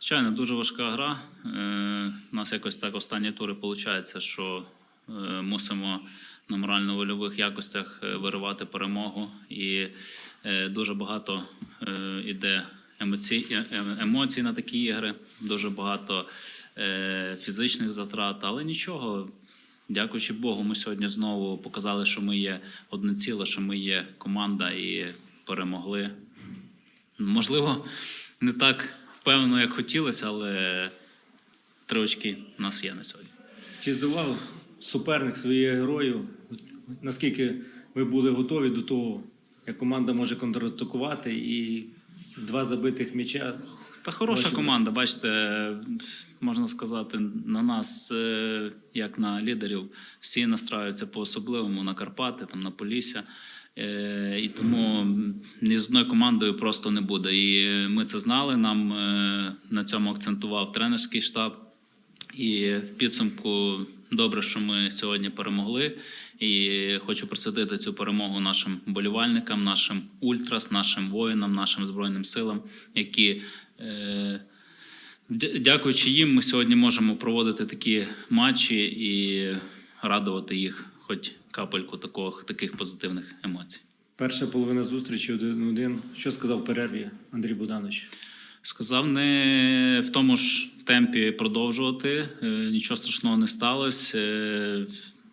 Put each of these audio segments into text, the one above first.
Звичайно, дуже важка гра. Е, У нас якось так останні тури виходить, що е, мусимо на морально-вольових якостях е, виривати перемогу. І е, дуже багато е, іде емоцій, е- е- емоцій на такі ігри, дуже багато е, фізичних затрат, але нічого. Дякуючи Богу, ми сьогодні знову показали, що ми є одне ціле, що ми є команда і перемогли. Можливо, не так впевнено, як хотілося, але три очки в нас є на сьогодні. Чи здавав суперник своїх героїв? Наскільки ви були готові до того, як команда може контратакувати і два забитих м'яча? Та хороша Бачимо. команда, бачите, можна сказати, на нас, е, як на лідерів, всі настраюються по-особливому на Карпати, там, на Полісся. Е, І тому ні з одною командою просто не буде. І ми це знали. Нам е, на цьому акцентував тренерський штаб. І в підсумку добре, що ми сьогодні перемогли. І хочу присвятити цю перемогу нашим болівальникам, нашим ультрас, нашим воїнам, нашим збройним силам, які, е, дякуючи їм, ми сьогодні можемо проводити такі матчі і радувати їх, хоч капельку такого, таких позитивних емоцій. Перша половина зустрічі один-один. Що сказав в перерві Андрій Богданович? Сказав не в тому ж темпі продовжувати. е, Нічого страшного не сталося. Е,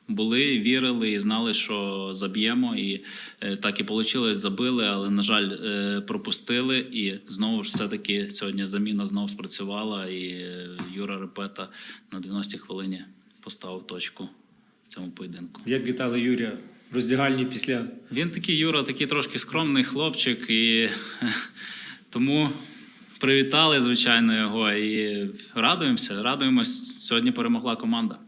Були, вірили і знали, що заб'ємо. І е, так і вийшло, забили, але, на жаль, пропустили. І знову ж все-таки сьогодні заміна знову спрацювала. І Юра Репета на 90-й хвилині поставив точку в цьому поєдинку. Як вітали Юрія в роздягальні після Він такий Юра, такий трошки скромний хлопчик, і тому привітали, звичайно, його і радуємося. Радуємось. Сьогодні перемогла команда.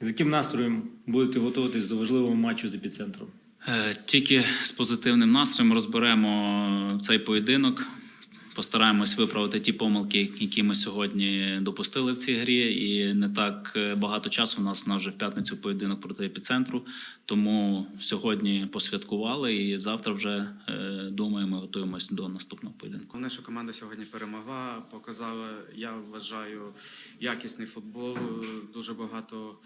з яким настроєм будете готуватись до важливого матчу з епіцентром? Е, Тільки з позитивним настроєм розберемо цей поєдинок. Постараємось виправити ті помилки, які ми сьогодні допустили в цій грі. І не так е, багато часу у нас у нас вже в п'ятницю поєдинок проти епіцентру. Тому сьогодні посвяткували і завтра вже е, думаємо, готуємось до наступного поєдинку. Що команда сьогодні перемогла, показала, я вважаю, якісний футбол. Дуже багато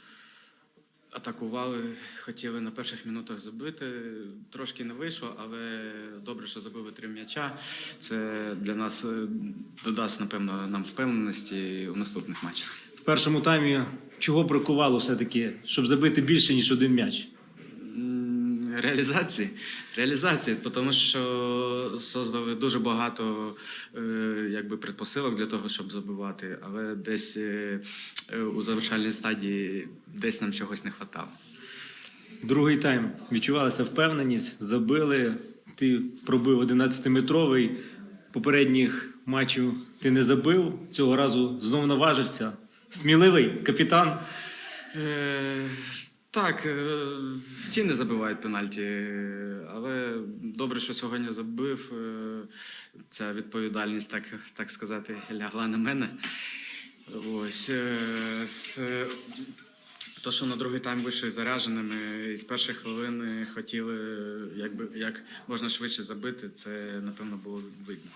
атакували, хотіли на перших минутах забити. Трошки не вийшло, але добре, що забили три м'яча. Це для нас е, додасть, напевно, нам впевненості у наступних матчах. В першому таймі чого бракувало все-таки, щоб забити більше, ніж один м'яч? Реалізації. Реалізації, тому що создали дуже багато е, якби, предпосилок для того, щоб забивати, але десь е, у завершальній стадії десь нам чогось не вистачало. Другий тайм відчувалася впевненість, забили. Ти пробив 11-метровий. Попередніх матчів ти не забив. Цього разу знову наважився. Сміливий капітан. Е, так, е, всі не забивають пенальті, але добре, що сьогодні забив. Е, Ця відповідальність, так, так сказати, лягла на мене. Ось. е, То, що на другий тайм вийшли зарядженими і з перших хвилин хотіли якби, як можна швидше забити, це, напевно, було видно.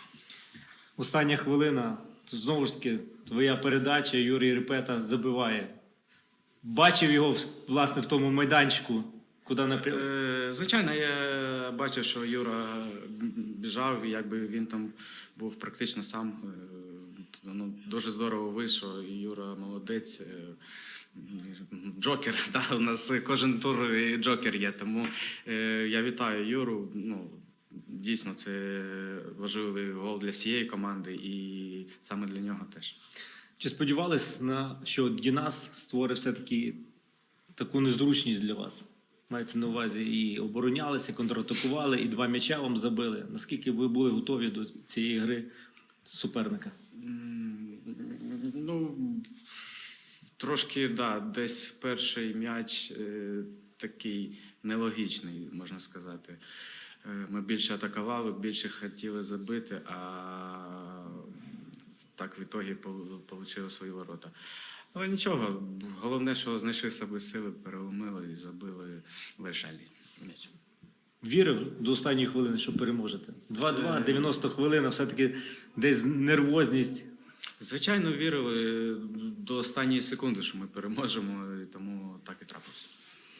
Остання хвилина. Знову ж таки, твоя передача, Юрій Репета забиває. Бачив його власне в тому майданчику, куди напрям... Е, Звичайно, я бачив, що Юра біжав, і якби він там був практично сам. е, Ну, дуже здорово вийшло. і Юра молодець. е, Джокер, да, у нас кожен тур і джокер є. Тому е, я вітаю Юру. Ну, дійсно, це важливий гол для всієї команди, і саме для нього теж. Чи сподівались на що Дінас створить все-таки таку незручність для вас? Мається на увазі і оборонялися, і контратакували, і два м'яча вам забили. Наскільки ви були готові до цієї гри суперника? Ну, трошки, да, десь перший м'яч е, такий нелогічний, можна сказати. Е, Ми більше атакували, більше хотіли забити, а так в ітогі отримали свої ворота. Але нічого, головне, що знайшли себе сили, переломили і забили м'яч. Вірив до останньої хвилини, що переможете. 2-2, 90 хвилин, а все-таки десь нервозність. Звичайно, вірили до останньої секунди, що ми переможемо, і тому так і трапилося.